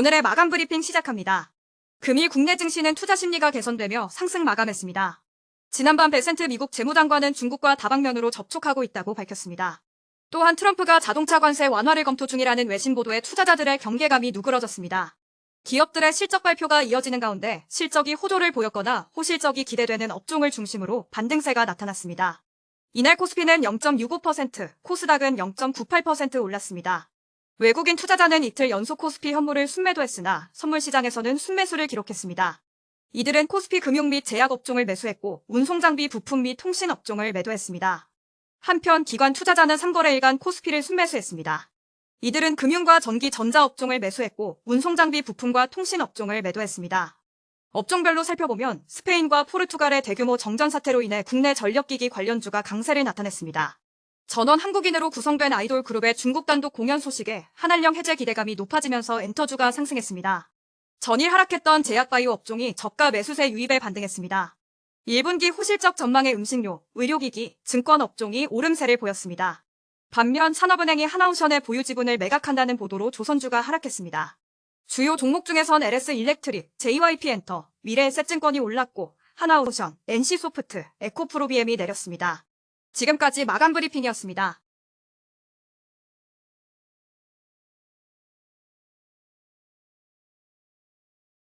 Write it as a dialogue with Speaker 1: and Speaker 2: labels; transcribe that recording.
Speaker 1: 오늘의 마감 브리핑 시작합니다. 금일 국내 증시는 투자 심리가 개선되며 상승 마감했습니다. 지난밤 베센트 미국 재무장관은 중국과 다방면으로 접촉하고 있다고 밝혔습니다. 또한 트럼프가 자동차 관세 완화를 검토 중이라는 외신 보도에 투자자들의 경계감이 누그러졌습니다. 기업들의 실적 발표가 이어지는 가운데 실적이 호조를 보였거나 호실적이 기대되는 업종을 중심으로 반등세가 나타났습니다. 이날 코스피는 0.65%, 코스닥은 0.98% 올랐습니다. 외국인 투자자는 이틀 연속 코스피 현물을 순매도했으나 선물 시장에서는 순매수를 기록했습니다. 이들은 코스피 금융 및 제약 업종을 매수했고 운송장비 부품 및 통신 업종을 매도했습니다. 한편 기관 투자자는 3거래일간 코스피를 순매수했습니다. 이들은 금융과 전기 전자 업종을 매수했고 운송장비 부품과 통신 업종을 매도했습니다. 업종별로 살펴보면 스페인과 포르투갈의 대규모 정전 사태로 인해 국내 전력기기 관련주가 강세를 나타냈습니다. 전원 한국인으로 구성된 아이돌 그룹의 중국 단독 공연 소식에 한한령 해제 기대감이 높아지면서 엔터주가 상승했습니다. 전일 하락했던 제약바이오 업종이 저가 매수세 유입에 반등했습니다. 1분기 호실적 전망의 음식료, 의료기기, 증권 업종이 오름세를 보였습니다. 반면 산업은행이 하나오션의 보유 지분을 매각한다는 보도로 조선주가 하락했습니다. 주요 종목 중에선 LS 일렉트릭, JYP 엔터, 미래에셋증권이 올랐고 하나오션, NC소프트, 에코프로비엠이 내렸습니다. 지금까지 마감 브리핑이었습니다.